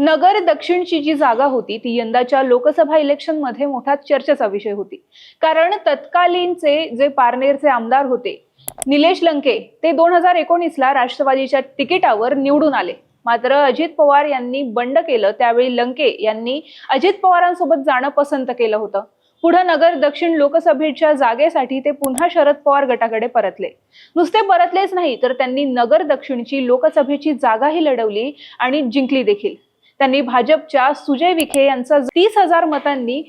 नगर दक्षिणची जी जागा होती ती यंदाच्या लोकसभा इलेक्शनमध्ये मोठा चर्चेचा विषय होती. कारण तत्कालीनचे जे पारनेरचे आमदार होते निलेश लंके ते दोन हजार एकोणीसला राष्ट्रवादीच्या तिकिटावर निवडून आले. मात्र अजित पवार यांनी बंड केलं त्यावेळी लंके यांनी अजित पवारांसोबत जाणं पसंत केलं होतं. पुढे नगर दक्षिण लोकसभेच्या जागेसाठी ते पुन्हा शरद पवार गटाकडे परतले. नुसते परतलेच नाही तर त्यांनी नगर दक्षिणची लोकसभेची जागाही लढवली आणि जिंकली देखील. त्यांनी भाजपच्या सुजय विखे यांचा तीस हजार मतांनी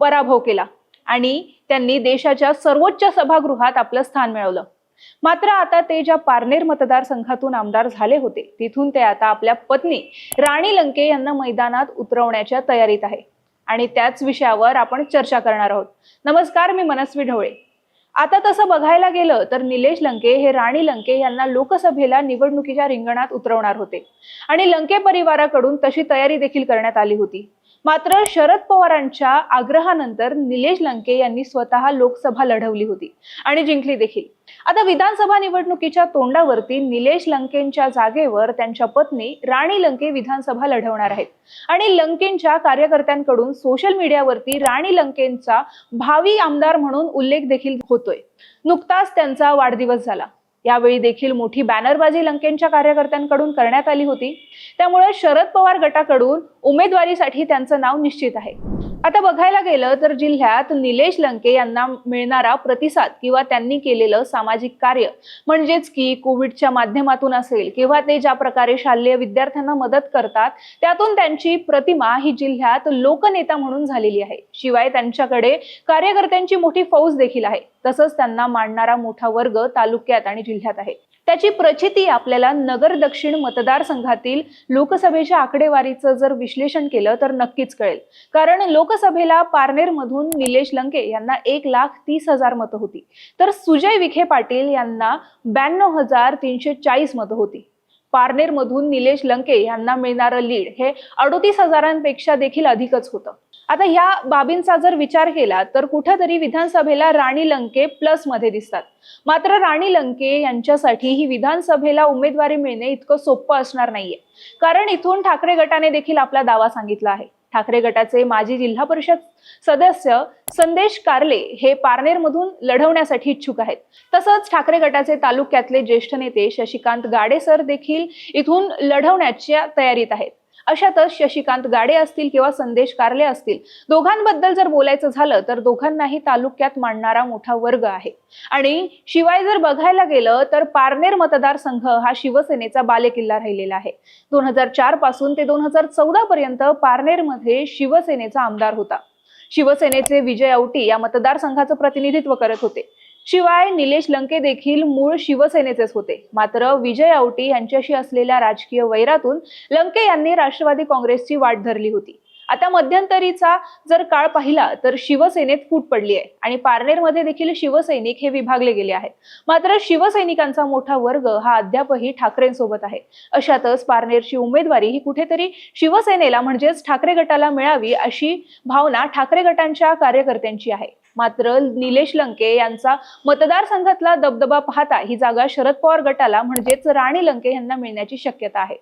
पराभव केला आणि त्यांनी देशाच्या सर्वोच्च सभागृहात आपलं स्थान मिळवलं. मात्र आता ते ज्या पारनेर मतदारसंघातून आमदार झाले होते तिथून ते आता आपल्या पत्नी राणी लंके यांना मैदानात उतरवण्याच्या तयारीत आहे. आणि त्याच विषयावर आपण चर्चा करणार आहोत. नमस्कार मी मनस्वी ढवळे. आता तसं बघायला गेलं तर निलेश लंके हे राणी लंके यांना लोकसभेला निवडणुकीच्या रिंगणात उतरवणार होते. आणि लंके परिवाराकडून तशी तयारी देखील करण्यात आली होती. मात्र शरद पवारांच्या आग्रहानंतर निलेश लंके यांनी स्वतः लोकसभा लढवली होती आणि जिंकली देखील. आता विधानसभा निवडणुकीच्या तोंडावरती निलेश लंकेंच्या जागेवर त्यांच्या पत्नी राणी लंके विधानसभा लढवणार आहेत. आणि लंकेंच्या कार्यकर्त्यांकडून सोशल मीडियावरती राणी लंकेंचा भावी आमदार म्हणून उल्लेख देखील होतोय. नुकताच त्यांचा वाढदिवस झाला. यावेळी देखील मोठी बॅनरबाजी लंकेंच्या कार्यकर्त्यांकडून करण्यात आली होती. त्यामुळे शरद पवार गटाकडून उमेदवारीसाठी त्यांचं नाव निश्चित आहे. आता बघायला गेलं तर जिल्ह्यात निलेश लंके यांना मिळणारा प्रतिसाद किंवा त्यांनी केलेलं सामाजिक कार्य म्हणजेच की कोविडच्या माध्यमातून असेल किंवा ते ज्या प्रकारे शालेय विद्यार्थ्यांना मदत करतात त्यातून त्यांची प्रतिमा ही जिल्ह्यात लोकनेता म्हणून झालेली आहे. शिवाय त्यांच्याकडे कार्यकर्त्यांची मोठी फौज देखील आहे. तसंच त्यांना मांडणारा मोठा वर्ग तालुक्यात आणि जिल्ह्यात आहे. त्याची प्रचिती आपल्याला नगर दक्षिण मतदारसंघातील लोकसभेच्या आकडेवारीचं जर विश्लेषण केलं तर नक्कीच कळेल. कारण लोकसभेला पारनेरमधून निलेश लंके यांना एक लाख तीस हजार मतं होती. तर सुजय विखे पाटील यांना ब्याण्णव हजार तीनशे चाळीस मतं होती. पारनेरमधून निलेश लंके यांना मिळणारं लीड हे अडोतीस हजारांपेक्षा देखील अधिकच होतं. आता ह्या बाबींचा जर विचार केला तर कुठेतरी विधानसभेला राणी लंके प्लसमध्ये दिसतात. मात्र राणी लंके यांच्यासाठी ही विधानसभेला उमेदवारी मिळणे इतकं सोपं असणार नाहीये. कारण इथून ठाकरे गटाने देखील आपला दावा सांगितला आहे. ठाकरे गटाचे माजी जिल्हा परिषद सदस्य संदेश कारले हे पारनेरमधून लढवण्यासाठी इच्छुक आहेत. तसंच ठाकरे गटाचे तालुक्यातले ज्येष्ठ नेते शशिकांत गाडे सर देखील इथून लढवण्याच्या तयारीत आहेत. अशातच शशिकांत गाडे असतील किंवा संदेश कारले असतील दोघांबद्दल जर बोलायचं झालं तर दोघांनाही तालुक्यात मांडणारा मोठा वर्ग आहे. आणि शिवाय जर बघायला गेलं तर पारनेर मतदारसंघ हा शिवसेनेचा बालेकिल्ला राहिलेला आहे. दोन हजार चारपासून ते दोन हजार चौदा पर्यंत पारनेरमध्ये शिवसेनेचा आमदार होता. शिवसेनेचे विजय औटी या मतदारसंघाचं प्रतिनिधित्व करत होते. शिवाय निलेश लंके देखील मूळ शिवसेनेचेच होते. मात्र विजय औटी यांच्याशी असलेल्या राजकीय वैरातून लंके यांनी राष्ट्रवादी काँग्रेसची वाट धरली होती. आता मध्यंतरीचा जर काळ पाहिला तर शिवसेनेत फूट पडली आहे. आणि पारनेरमध्ये देखील शिवसैनिक हे विभागले गेले आहेत. मात्र शिवसैनिकांचा मोठा वर्ग हा अद्यापही ठाकरेंसोबत आहे. अशातच पारनेरची उमेदवारी ही कुठेतरी शिवसेनेला म्हणजेच ठाकरे गटाला मिळावी अशी भावना ठाकरे गटांच्या कार्यकर्त्यांची आहे. मात्र निलेश लंके यांचा मतदारसंघातला दबदबा पाहता ही जागा शरद पवार गटाला म्हणजेच राणी लंके यांना मिळण्याची शक्यता आहे.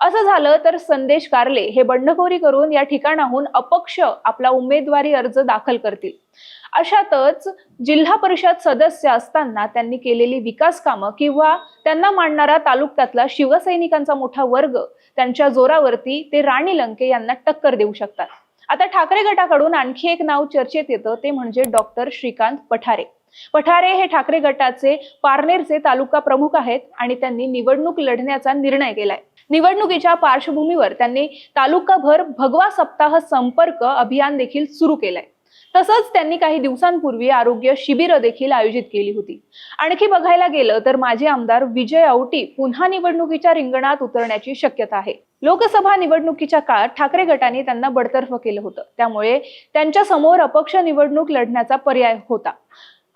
असं झालं तर संदेश कारले हे बंडखोरी करून या ठिकाणाहून अपक्ष आपला उमेदवारी अर्ज दाखल करतील. अशातच जिल्हा परिषद सदस्य असताना त्यांनी केलेली विकास कामं किंवा त्यांना मांडणारा तालुक्यातला शिवसैनिकांचा मोठा वर्ग त्यांच्या जोरावरती ते राणी लंके यांना टक्कर देऊ शकतात. आता ठाकरे गटाकडून आणखी एक नाव चर्चेत येतं ते म्हणजे डॉक्टर श्रीकांत पठारे. पठारे हे ठाकरे गटाचे पारनेरचे तालुका प्रमुख आहेत आणि त्यांनी निवडणूक लढण्याचा निर्णय केलाय. निवडणुकीच्या पार्श्वभूमीवर त्यांनी तालुकाभर भगवा सप्ताह संपर्क अभियान देखील सुरू केलंय. तसंच त्यांनी काही दिवसांपूर्वी आरोग्य शिबिरं देखील आयोजित केली होती. आणखी बघायला गेलं तर माजी आमदार विजय औटी पुन्हा निवडणुकीच्या रिंगणात उतरण्याची शक्यता आहे. लोकसभा निवडणुकीच्या काळात ठाकरे गटाने त्यांना बडतर्फ केलं होतं. त्यामुळे त्यांच्यासमोर अपक्ष निवडणूक लढण्याचा पर्याय होता.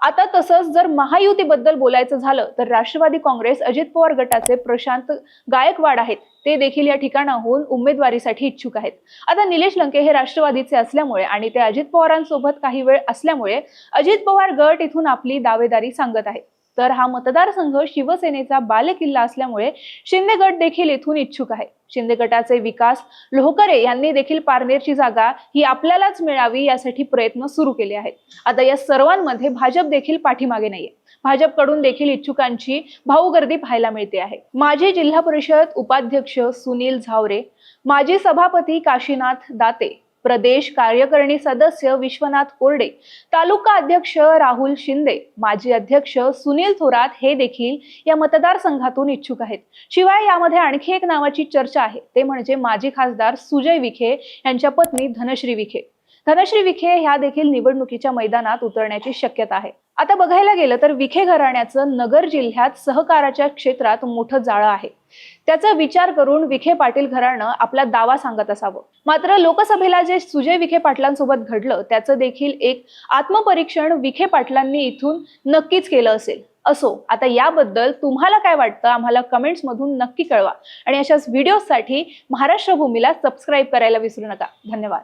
आता तसंच जर महायुतीबद्दल बोलायचं झालं तर राष्ट्रवादी काँग्रेस अजित पवार गटाचे प्रशांत गायकवाड आहेत. ते देखील या ठिकाणाहून उमेदवारीसाठी इच्छुक आहेत. आता निलेश लंके हे राष्ट्रवादीचे असल्यामुळे आणि ते अजित पवारांसोबत काही वेळ असल्यामुळे अजित पवार गट इथून आपली दावेदारी सांगत आहेत. तर हा मतदारसंघ शिवसेनेचा बालेकिल्ला असल्यामुळे शिंदे गट देखील येथून इच्छुक आहे. शिंदे गटाचे विकास लोहकरे यांनी देखील पारनेरची जागा ही आपल्यालाच मिळावी यासाठी प्रयत्न सुरू केले आहेत. आता या सर्वांमध्ये भाजप देखील पाठीमागे नाहीये. भाजपकडून देखील इच्छुकांची भाऊगर्दी पाहायला मिळते आहे. माजी जिल्हा परिषद उपाध्यक्ष सुनील झावरे माजी सभापती काशीनाथ दाते प्रदेश कार्यकारिणी सदस्य विश्वनाथ कोरडे तालुका अध्यक्ष राहुल शिंदे माजी अध्यक्ष सुनील थोरात हे देखील या मतदारसंघातून इच्छुक आहेत. शिवाय यामध्ये आणखी एक नावाची चर्चा आहे ते म्हणजे माजी खासदार सुजय विखे यांच्या पत्नी धनश्री विखे. धनश्री विखे ह्या देखील निवडणुकीच्या मैदानात उतरण्याची शक्यता आहे. आता बघायला गेलं तर विखे घराण्याचं नगर जिल्ह्यात सहकाराच्या क्षेत्रात मोठं जाळं आहे. त्याचा विचार करून विखे पाटील घराणं आपला दावा सांगत असावं. मात्र लोकसभेला जे सुजय विखे पाटलांसोबत घडलं त्याचं देखील एक आत्मपरीक्षण विखे पाटलांनी इथून नक्कीच केलं असेल. असो आता याबद्दल तुम्हाला काय वाटतं आम्हाला कमेंट्समधून नक्की कळवा. आणि अशाच व्हिडिओसाठी महाराष्ट्र भूमीला सबस्क्राईब करायला विसरू नका. धन्यवाद.